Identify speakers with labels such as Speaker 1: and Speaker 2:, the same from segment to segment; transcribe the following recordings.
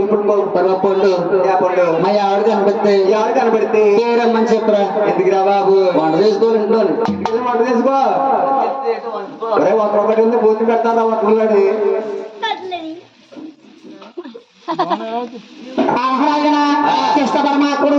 Speaker 1: ఇప్పుడు
Speaker 2: పర్వపండు పండు
Speaker 1: మా ఆవిడ
Speaker 2: కనబడితే
Speaker 1: రమ్మని చెప్పరా.
Speaker 2: ఎందుకురా బాబు?
Speaker 1: వంట చేసుకోవాలి ఇంట్లో.
Speaker 2: వంట చేసుకో? ఒరే ఒక భోజనం పెడతారా ఒకటి
Speaker 1: కృష్ణ పరమాత్ముడు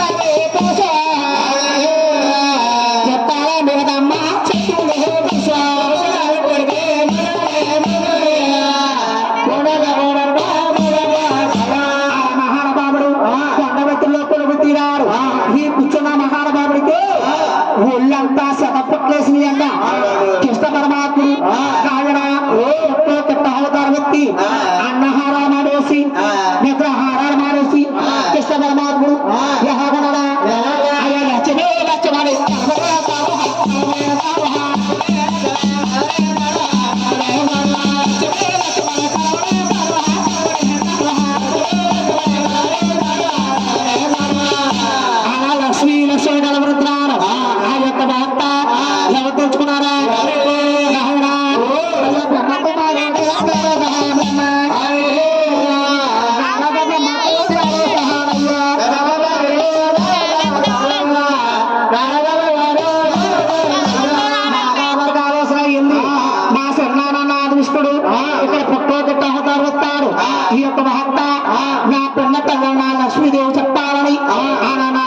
Speaker 1: అయ్యా ಮಾಡಿಸಿ ನಿದ್ರ ಹಾರಾಳ ಮಾಡಿಸಿ ಕೃಷ್ಣದ ಮಾತು ಯಾವ ಬಣ್ಣ ಅಚ್ಚನೇ ರಾಜ್ಯ ಮಾಡಿ శరణానాథ విష్ణుడు ఇక్కడ పుట్టోగట్ట అవతారు వస్తాడు. ఈ యొక్క మహత్త. నా పిన్న నా లక్ష్మీదేవి చెప్పాలని. ఆయన నా